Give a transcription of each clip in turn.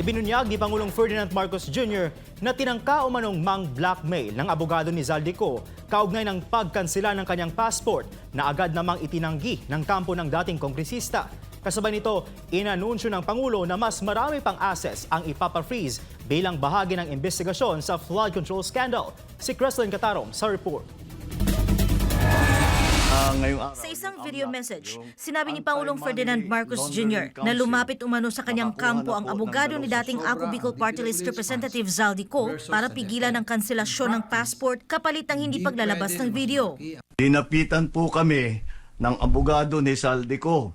Ibinunyag ni Pangulong Ferdinand Marcos Jr. na tinangka umanong mang blackmail ng abogado ni Zaldico kaugnay ng pagkansela ng kanyang passport na agad namang itinanggi ng kampo ng dating kongresista. Kasabay nito, inanunsyo ng Pangulo na mas marami pang assets ang ipapafreeze bilang bahagi ng investigasyon sa flood control scandal. Si Creslin Catarong sa report. Ngayong araw, Sa isang ang video message, sinabi ni Pangulong Ferdinand Marcos Jr. na lumapit umano sa kanyang kampo ang abogado ni dating. Ako Bicol Party List Representative Zaldico para pigilan ang kanselasyon ng passport kapalit ng hindi paglalabas ng video. Dinapitan po kami ng abogado ni Saldico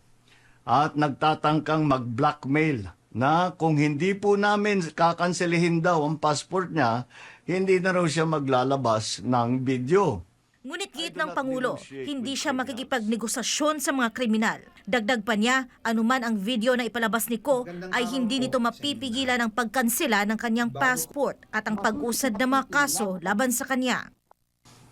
at nagtatangkang mag-blackmail na kung hindi po namin kakanselihin daw ang passport niya, hindi na raw siya maglalabas ng video. Ngunit ng Pangulo, hindi siya makikipagnegosasyon sa mga kriminal. Dagdag pa niya, anuman ang video na ipalabas ni Ko ay hindi nito mapipigilan ang pagkansela ng kanyang passport at ang pag-usad ng mga kaso laban sa kanya.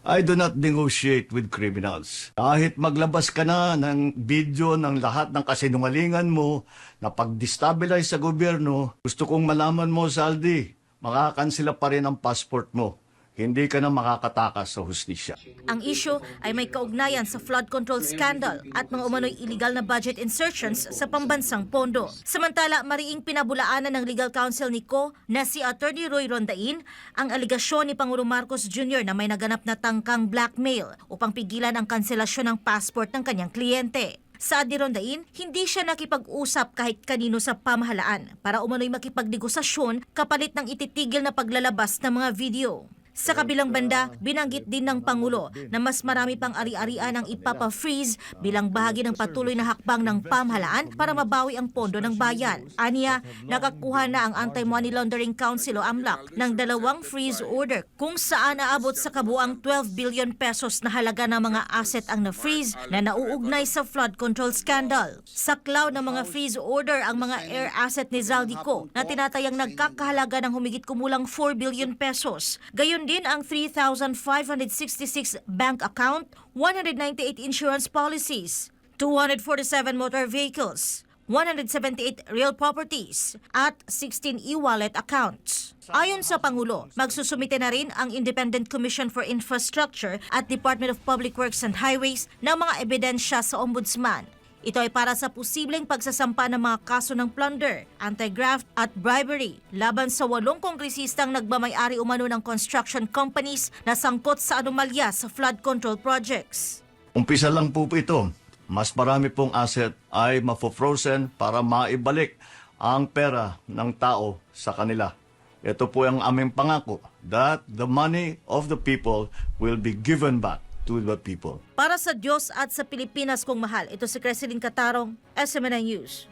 I do not negotiate with criminals. Kahit maglabas ka na ng video ng lahat ng kasinungalingan mo na pag-destabilize sa gobyerno, gusto kong malaman mo, Saldi, makakansela pa rin ang passport mo. Hindi ka na makakatakas sa hustisya. Ang issue ay may kaugnayan sa flood control scandal at mga umano'y illegal na budget insertions sa pambansang pondo. Samantala, mariing pinabulaanan ng legal counsel ni Ko na si Attorney Roy Rondain ang aligasyon ni Pangulong Marcos Jr. na may naganap na tangkang blackmail upang pigilan ang kanselasyon ng passport ng kanyang kliyente. Sa ni Rondain, hindi siya nakipag-usap kahit kanino sa pamahalaan para umano'y makipagnegosasyon kapalit ng ititigil na paglalabas ng mga video. Sa kabilang banda, binanggit din ng Pangulo na mas marami pang ari-arian ang ipapa-freeze bilang bahagi ng patuloy na hakbang ng pamahalaan para mabawi ang pondo ng bayan. Aniya, nakakuha na ang Anti-Money Laundering Council o AMLAC ng dalawang freeze order kung saan aabot sa kabuang 12 billion pesos na halaga ng mga asset ang na-freeze na nauugnay sa flood control scandal. Sa cloud ng mga freeze order ang mga air asset ni Zaldico na tinatayang nagkakahalaga ng humigit kumulang 4 billion pesos. Gayon din ang 3,566 bank account, 198 insurance policies, 247 motor vehicles, 178 real properties, at 16 e-wallet accounts. Ayon sa Pangulo, magsusumite na rin ang Independent Commission for Infrastructure at Department of Public Works and Highways ng mga ebidensya sa Ombudsman. Ito ay para sa posibleng pagsasampa ng mga kaso ng plunder, anti-graft at bribery laban sa walong kongresistang nagmamayari umano ng construction companies na sangkot sa anomalya sa flood control projects. Umpisa lang po ito. Mas marami pong asset ay mafo-frozen para maibalik ang pera ng tao sa kanila. Ito po ang aming pangako that the money of the people will be given back to the people. Para sa Diyos at sa Pilipinas kong mahal, ito si Creseline Catarong, SMNI News.